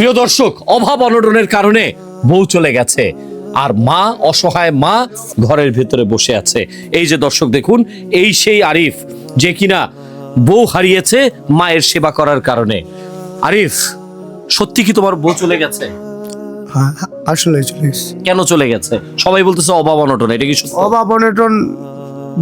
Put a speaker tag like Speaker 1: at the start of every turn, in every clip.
Speaker 1: প্রিয় দর্শক অভাব অনটনের কারণে বউ চলে গেছে। আর মা অসহায় মা ঘরের ভেতরে বসে আছে। এই যে দর্শক দেখুন এই সেই আরিফ যে কিনা বউ হারিয়েছে মায়ের সেবা করার কারণে। আরিফ সত্যি কি তোমার বউ চলে গেছে?
Speaker 2: হ্যাঁ আসলে চলে
Speaker 1: কেন চলে গেছে? সবাই বলতেছে অভাব অনটন এটা কি
Speaker 2: অভাব অনটন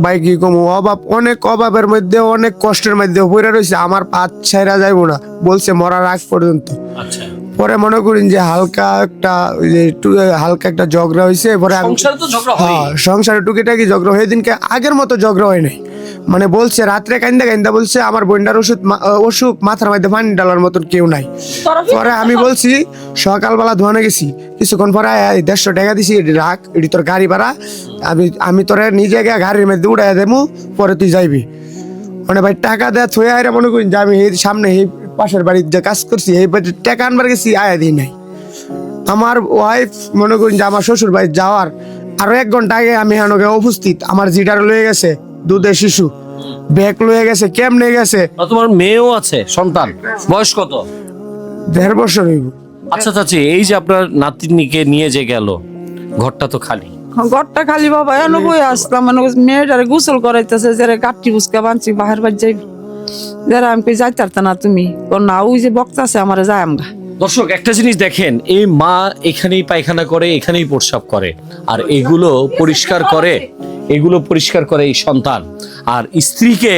Speaker 2: ভাই কি কমু? অভাব অনেক অভাবের মধ্যে অনেক কষ্টের মধ্যে পড়ে রয়েছে। আমার পাঁচ ছাইরা যাইবো না। বলছে মরার আগ পর্যন্ত।
Speaker 1: আচ্ছা।
Speaker 2: পরে মনে করেন যে হালকা একটা ওই যে একটু হালকা একটা ঝগড়া হয়েছে পরে আমি-
Speaker 1: সংসারে তো ঝগড়া হয়
Speaker 2: হ্যাঁ সংসারে টুকিটাকি ঝগড়া হয়ে। দিনকে আগের মতো ঝগড়া হয় নাই। মানে বলছে রাত্রে কান্দা কান্দা বলছে আমার বোনটার ওষুধ মা- অসুখ মাথার মধ্যে পানি ডালার মতন কেউ নাই। পরে আমি বলছি সকালবেলা ধোয়ানো গেছি। কিছুক্ষণ পরে আয়, দেড়শো টাকা দিছি এটি রাখ এটি তোর গাড়ি ভাড়া। আমি আমি তোর নিজে গিয়ে গাড়ির মধ্যে উড়াই দেবো পরে তুই যাইবি। মানে ভাই টাকা দেয়া থয়ে আয় মনে করি যে আমি এই সামনে এই পাশের বাড়ির যে কাজ করছি এই বাড়ির টাকা আনবার গেছি আয়া দিই নাই। আমার ওয়াইফ মনে করেন যে আমার শ্বশুর বাড়ি যাওয়ার আরও এক ঘণ্টা আগে আমি এখানে উপস্থিত। আমার জিটার লয়ে গেছে দুধের শিশু। ব্যাগ লয়ে গেছে কেমনে গেছে?
Speaker 1: তোমার মেয়েও আছে সন্তান। বয়স কত?
Speaker 2: দেড় বছর হইব।
Speaker 1: আচ্ছা চাচি এই যে আপনার নাতিনিকে নিয়ে যে গেল ঘরটা তো খালি।
Speaker 3: ঘরটা খালি বাবা এনে বই আসলাম মানে মেয়েটারে গোসল করাইতেছে যারা কাটি বুসকা বানছি বাহির বাড়ি যাইবি। যারা আমি কই যাইতে না তুমি যে বক্তা আছে, আমার আমগা।
Speaker 1: দর্শক, একটা জিনিস দেখেন, এই মা এখানেই পায়খানা করে, এখানেই করে, আর এগুলো পরিষ্কার করে, এগুলো পরিষ্কার করে এই সন্তান। আর স্ত্রীকে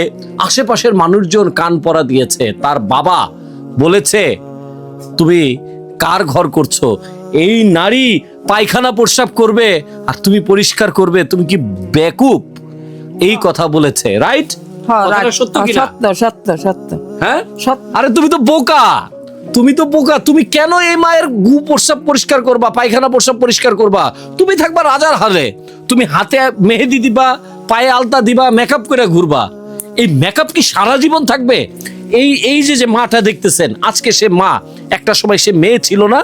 Speaker 1: আশেপাশের মানুষজন কান পরা দিয়েছে, তার বাবা বলেছে, তুমি কার ঘর করছ? এই নারী পায়খানা প্রস্রাব করবে, আর তুমি পরিষ্কার করবে, তুমি কি বেকুব? এই কথা বলেছে রাইট সত্য
Speaker 3: সত্য সত্য সত্য।
Speaker 1: হ্যাঁ? আরে তুমি তো বোকা। তুমি তো বোকা। তুমি কেন এই মায়ের গু প্রস্রাব পরিষ্কার করবা পায়খানা প্রস্রাব পরিষ্কার করবা? তুমি থাকবা রাজার হালে। তুমি হাতে মেহেদি দিবা পায়ে আলতা দিবা মেকআপ করে ঘুরবা। এই মেকআপ কি সারা জীবন থাকবে? এই এই যে যে মাটা দেখতেছেন আজকে সে মা একটা সময় সে মেয়ে ছিল না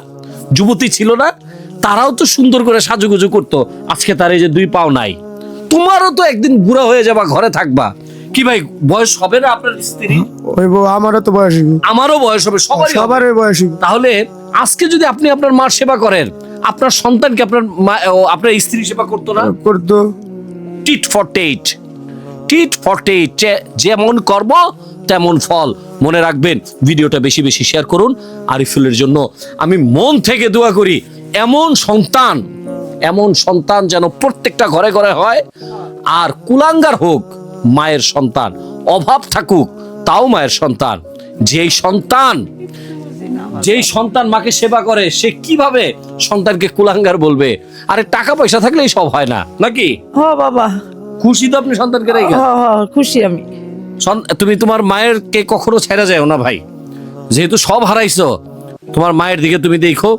Speaker 1: যুবতী ছিল না তারাও তো সুন্দর করে সাজুগুজু করতো। আজকে তার এই যে দুই পাও নাই। তোমারও তো একদিন বুড়া হয়ে যাবা ঘরে থাকবা। কি ভাই বয়স হবে না আপনার স্ত্রী?
Speaker 2: হইব আমারও তো বয়স
Speaker 1: আমারও বয়স হবে সবারই হবে।
Speaker 2: সবারই বয়স
Speaker 1: তাহলে আজকে যদি আপনি আপনার মার সেবা করেন আপনার সন্তানকে আপনার মা ও, আপনার স্ত্রী সেবা করতো না?
Speaker 2: করতো।
Speaker 1: Tit for tat. Tit for tat যেমন কর্ম তেমন ফল। মনে রাখবেন ভিডিওটা বেশি বেশি শেয়ার করুন আরিফুলের জন্য। আমি মন থেকে দোয়া করি এমন সন্তান এমন সন্তান যেন প্রত্যেকটা ঘরে ঘরে হয় আর কুলাঙ্গার হোক মায়ের সন্তান। অভাব থাকুক তাও মায়ের সন্তান। যেই সন্তান যেই সন্তান মাকে সেবা করে সে কীভাবে সন্তানকে কুলাঙ্গার বলবে? আরে টাকা পয়সা থাকলেই সব হয় না নাকি?
Speaker 3: হ বাবা।
Speaker 1: খুশি তো আপনি সন্তানকে রেখে?
Speaker 3: খুশি আমি।
Speaker 1: তুমি তোমার মায়ের কে কখনো ছেড়ে যায় না ভাই। যেহেতু সব হারাইছো তোমার মায়ের দিকে তুমি দেখো